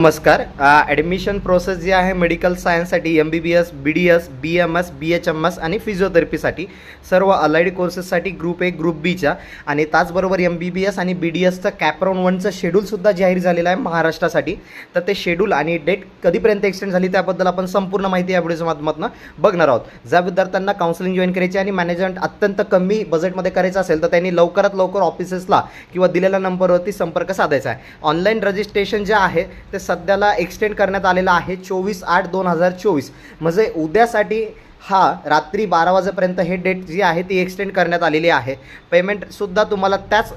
नमस्कार. Admission process जी आहे medical सायन्ससाठी M B B S B D S B M S B H M S आणि फिजिओथेरपीसाठी सर्व अलाइड कोर्सेससाठी ग्रुप ए ग्रुप बीच्या आणि त्याचबरोबर एम बी बी एस आणि बी डी एसचं कॅपराऊंड वनचं शेड्यूलसुद्धा जाहीर झालेलं आहे महाराष्ट्रासाठी. तर ते शेड्यूल आणि डेट कधीपर्यंत एक्सटेंड झाली त्याबद्दल आपण संपूर्ण माहिती या व्हिडिओच्या माध्यमातून बघणार आहोत. ज्या विद्यार्थ्यांना काउन्सिलिंग जॉईन करायची आणि मॅनेजमेंट अत्यंत कमी बजेटमध्ये करायचं असेल तर त्यांनी लवकरात लवकर ऑफिसेसला किंवा दिलेल्या नंबरवरती संपर्क साधायचा आहे. ऑनलाईन रजिस्ट्रेशन जे आहे ते सध्याला एक्सटेंड करण्यात आलेलं आहे चोवीस आठ दोन हजार चोवीस. म्हणजे उद्यासाठी हा रात्री बारा वाजेपर्यंत हे डेट जी आहे ती एक्सटेंड करण्यात आलेली आहे. पेमेंटसुद्धा तुम्हाला त्याच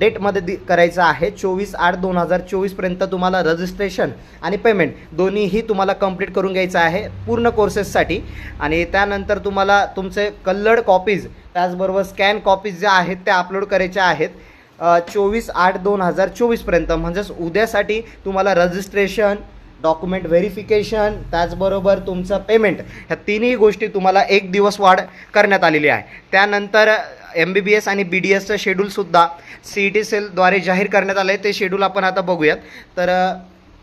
डेटमध्ये दि करायचं आहे. चोवीस आठ दोन हजार चोवीसपर्यंत तुम्हाला रजिस्ट्रेशन आणि पेमेंट दोन्हीही तुम्हाला कंप्लीट करून घ्यायचं आहे पूर्ण कोर्सेससाठी आणि त्यानंतर तुम्हाला तुमचे कल्लड कॉपीज त्याचबरोबर स्कॅन कॉपीज ज्या आहेत त्या अपलोड करायच्या आहेत. चोवीस आठ दोन हजार चोवीसपर्यंत म्हणजेच उद्यासाठी तुम्हाला रजिस्ट्रेशन डॉक्युमेंट व्हेरिफिकेशन त्याचबरोबर तुमचं पेमेंट ह्या तिन्ही गोष्टी तुम्हाला एक दिवस वाढ करण्यात आलेली आहे. त्यानंतर एम बी बी एस आणि बी डी एसचं शेड्यूलसुद्धा सी ई टी सेलद्वारे जाहीर करण्यात आलं आहे ते शेड्यूल आपण आता बघूयात. तर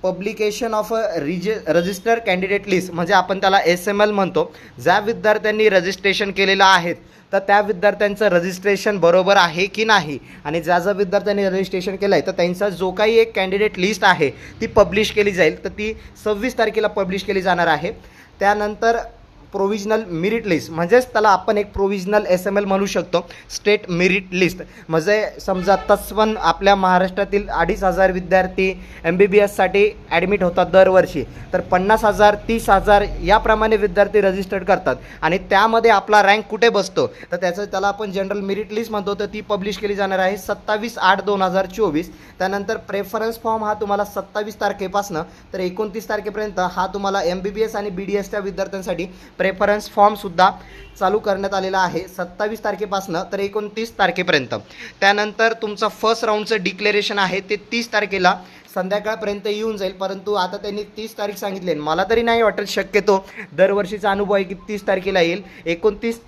पब्लिकेशन ऑफ अ रिज रजिस्टर कॅन्डिडेट लिस्ट म्हणजे आपण त्याला एस एम एल म्हणतो. ज्या विद्यार्थ्यांनी रजिस्ट्रेशन केलेलं आहेत तर त्या विद्यार्थ्यांचं रजिस्ट्रेशन बरोबर आहे की नाही? आणि ज्या ज्या विद्यार्थ्यांनी रजिस्ट्रेशन केलं आहे तर त्यांचा जो काही एक कॅन्डिडेट लिस्ट आहे ती पब्लिश केली जाईल. तर ती सव्वीस तारखेला पब्लिश केली जाणार आहे. त्यानंतर प्रोविजनल मिरिट लिस्ट म्हणजेच त्याला आपण एक प्रोविजनल एस एम एल म्हणू शकतो. स्टेट मिरिट लिस्ट म्हणजे समजा तत्सवन आपल्या महाराष्ट्रातील अडीच हजार विद्यार्थी एम बी बी एससाठी ॲडमिट होतात दरवर्षी. तर पन्नास हजार तीस हजार याप्रमाणे विद्यार्थी रजिस्टर्ड करतात. आणि त्यामध्ये आपला रँक कुठे बसतो? तर त्याचं त्याला आपण जनरल मिरिट लिस्ट म्हणतो. तर ती पब्लिश केली जाणार आहे सत्तावीस आठ दोन हजार चोवीस. त्यानंतर प्रेफरन्स फॉर्म हा तुम्हाला सत्तावीस तारखेपासनं तर एकोणतीस तारखेपर्यंत हा तुम्हाला एम बी बी एस आणि बी डी एसच्या विद्यार्थ्यांसाठी प्रेफरन्स फॉर्मसुद्धा चालू करण्यात आलेला आहे. सत्तावीस तारखेपासनं तर एकोणतीस तारखेपर्यंत. त्यानंतर तुमचं फर्स्ट राऊंडचं डिक्लेरेशन आहे ते तीस तारखेला संध्याकाळपर्यंत येऊन जाईल. परंतु आता त्यांनी तीस तारीख सांगितली मला तरी नाही वाटत शक्यतो दरवर्षीचा अनुभव आहे की तीस तारखेला येईल. एकोणतीस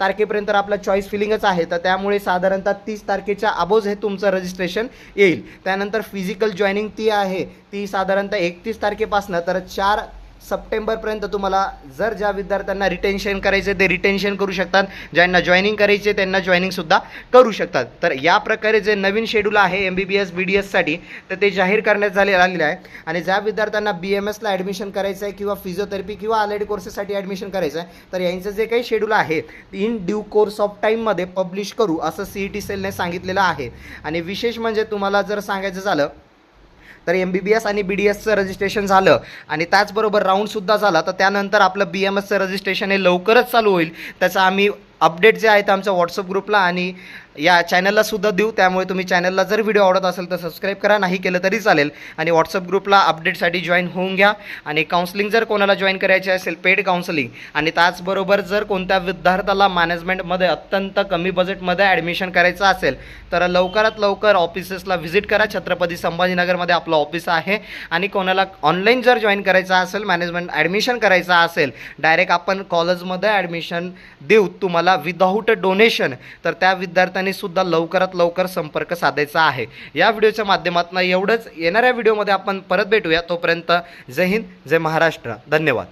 तारखेपर्यंत आपला चॉईस फिलिंगच आहे. तर त्यामुळे साधारणतः तीस तारखेच्या अबोज हे तुमचं रजिस्ट्रेशन येईल. त्यानंतर फिजिकल जॉईनिंग ती आहे. ती साधारणतः एकतीस तारखेपासनं तर चार सप्टेंबरपर्यंत तुम्हाला जर ज्या विद्यार्थ्यांना रिटेन्शन करायचे ते रिटेन्शन करू शकतात. ज्यांना जॉईनिंग करायचे त्यांना जॉईनिंगसुद्धा करू शकतात. तर या प्रकारे जे नवीन शेड्यूल आहे M B B S B D एससाठी तर ते जाहीर करण्यात झाले आलेलं आहे. आणि ज्या विद्यार्थ्यांना बी एम एसला ॲडमिशन करायचं आहे किंवा फिजिओथेरपी किंवा अलाइड कोर्सेससाठी ॲडमिशन करायचं आहे तर यांचं जे काही शेड्यूल आहे इन ड्यू कोर्स ऑफ टाईममध्ये पब्लिश करू असं सी ई टी सेलने सांगितलेलं आहे. आणि विशेष म्हणजे तुम्हाला जर सांगायचं झालं तर एम बी बी एस आणि बी डी एसचं रजिस्ट्रेशन झालं. आणि त्याचबरोबर राऊंडसुद्धा झाला. तर त्यानंतर आपलं बी एम एसचं रजिस्ट्रेशन हे लवकरच चालू होईल. त्याचा आम्ही अपडेट जे आहेत आमच्या व्हॉट्सअप ग्रुपला आणि या चॅनलला सुद्धा देऊ. त्यामुळे तुम्ही चॅनलला जर व्हिडिओ आवडत असेल तर सबस्क्राईब करा. नाही केलं तरी चालेल. आणि व्हॉट्सअप ग्रुपला अपडेटसाठी जॉईन होऊन घ्या. आणि काउन्सलिंग जर कोणाला जॉईन करायचे असेल पेड काउन्सलिंग आणि त्याचबरोबर जर कोणत्या विद्यार्थ्याला मॅनेजमेंटमध्ये अत्यंत कमी बजेटमध्ये ॲडमिशन करायचं असेल तर लवकरात लवकर ऑफिसेसला व्हिजिट करा. छत्रपती संभाजीनगरमध्ये आपलं ऑफिस आहे. आणि कोणाला ऑनलाईन जर जॉईन करायचं असेल मॅनेजमेंट ॲडमिशन करायचं असेल डायरेक्ट आपण कॉलेजमध्ये ॲडमिशन देऊ. तुम्हाला विदाऊट डोनेशन तर त्या विद्यार्थ्यांनी सुद्धा लवकरात लवकर संपर्क साधायचा आहे. या व्हिडिओच्या माध्यमातून एवढंच. येणाऱ्या व्हिडिओमध्ये आपण परत भेटूया. तोपर्यंत जय हिंद जय महाराष्ट्र. धन्यवाद.